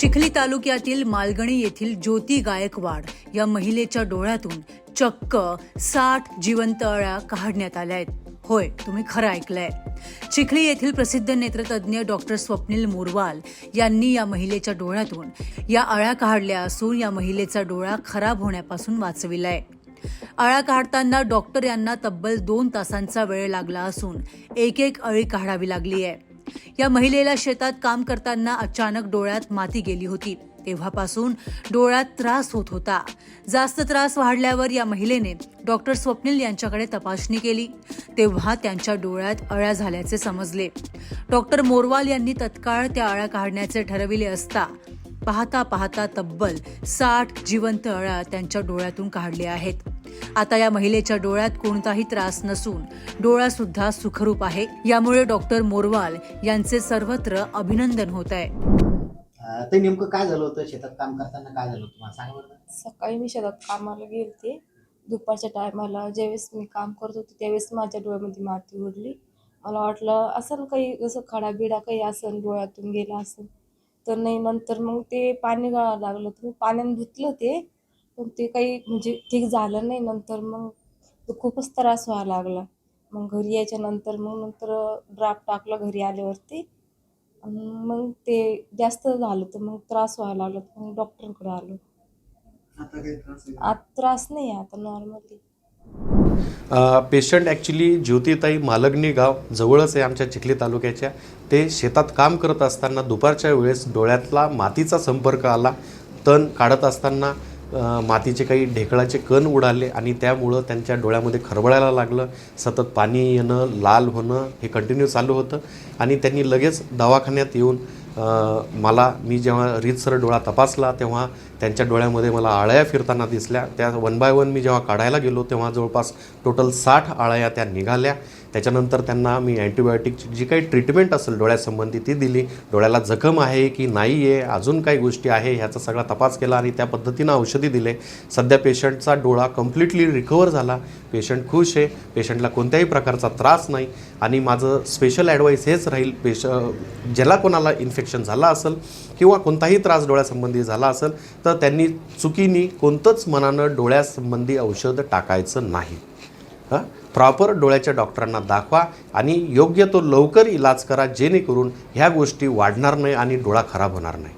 चिखली तालुक्यातील मालगणी येथील ज्योती गायकवाड या महिलेच्या डोळ्यातून चक्क साठ जिवंत अळ्या काढण्यात आल्या आहेत. होय तुम्ही खरं ऐकलंय. चिखली येथील प्रसिद्ध नेत्रतज्ञ डॉक्टर स्वप्नील मोरवाल यांनी या महिलेच्या डोळ्यातून या अळ्या काढल्या असून या महिलेचा डोळा खराब होण्यापासून वाचविलाय. अळ्या काढताना डॉक्टर यांना तब्बल दोन तासांचा वेळ लागला असून एक एक अळी काढावी लागली आहे. या महिलेला शेतात काम करताना अचानक डोळ्यात माती गेली होती. तेव्हापासून डोळ्यात त्रास होत होता. जास्त त्रास वाढल्यावर या महिलेने डॉक्टर स्वप्नील यांच्याकडे तपासणी केली. तेव्हा त्यांच्या डोळ्यात अळ्या झाल्याचे समजले. डॉक्टर मोरवाल यांनी तत्काळ त्या अळ्या काढण्याचे ठरविले असता पाहता पाहता तब्बल साठ जिवंत अळ्या त्यांच्या डोळ्यातून काढल्या आहेत. आता या महिलेच्या डोळ्यात कोणताही त्रास नसून डोळा सुद्धा सुखरूप आहे. यामुळे डॉक्टर मोरवाल यांचे सर्वत्र अभिनंदन होत आहे. ते नेमकं काय झालं होतं? शेतात काम करताना काय झालं होतं? मला सांगा बरं. सकाळी मी शेतात कामाला गेलते. दुपारच्या टायमाला ज्यावेळेस मी काम करत होते त्यावेळेस माझ्या डोळ्यामध्ये माती उडली. मला वाटलं असं काही जसं खडा बिडा काही असं डोळ्यातून गेला असेल तर नाही नंतर मग ते पाणी गळायला लागलं तर मी पाण्याने धुतलं ते पण ते काही म्हणजे ठीक झालं नाही. नंतर मग तो खूपच त्रास व्हायला लागला. मग घरी यायच्या नंतर मग नंतर ड्राफ्ट टाकलं घरी आल्यावरती. आणि मग ते जास्त झालं तर मग त्रास व्हायला लागला तर मग डॉक्टरकडे आलो. आता त्रास नाही. आता नॉर्मली. पेशंट ॲक्च्युली ज्योतिताई मालगणी गाव जवळच आहे आमच्या चिखली तालुक्याच्या. ते शेतात काम करत असताना दुपारच्या वेळेस डोळ्यातला मातीचा संपर्क आला. तण काढत असताना मातीचे काही ढेकळाचे कण उडाले आणि त्यामुळं त्यांच्या डोळ्यामध्ये खरबळायला लागलं. सतत पाणी येणं लाल होणं हे कंटिन्यू चालू होतं आणि त्यांनी लगेच दवाखान्यात येऊन मला मी जेव्हा रीतसर डोळा तपासला तेव्हा त्यांच्या डोळ्यामध्ये मला आळ्या फिरताना दिसल्या. त्या वन बाय वन मी जेव्हा काढायला गेलो तेव्हा जवळपास टोटल साठ आळ्या त्या निघाल्या. त्याच्यानंतर त्यांना मी अँटीबायोटिकची जी काही ट्रीटमेंट असेल डोळ्यासंबंधी ती दिली. डोळ्याला जखम आहे की नाही आहे अजून काही गोष्टी आहे ह्याचा सगळा तपास केला आणि त्या पद्धतीनं औषधी दिले. सध्या पेशंटचा डोळा कम्प्लिटली रिकवर झाला. पेशंट खुश आहे. पेशंटला कोणत्याही प्रकारचा त्रास नाही. आणि माझं स्पेशल ॲडवाईस हेच राहील पेश ज्याला कोणाला इन्फेक्शन झालं असेल किंवा कोणताही त्रास डोळ्यासंबंधी झाला असेल तर त्यांनी चुकीने कोणतंच मनानं डोळ्यासंबंधी औषध टाकायचं नाही. हां? प्रॉपर डोळ्याच्या डॉक्टरांना दाखवा आणि योग्य तो लवकर इलाज करा जेणेकरून ह्या गोष्टी वाढणार नाही आणि डोळा खराब होणार नाही.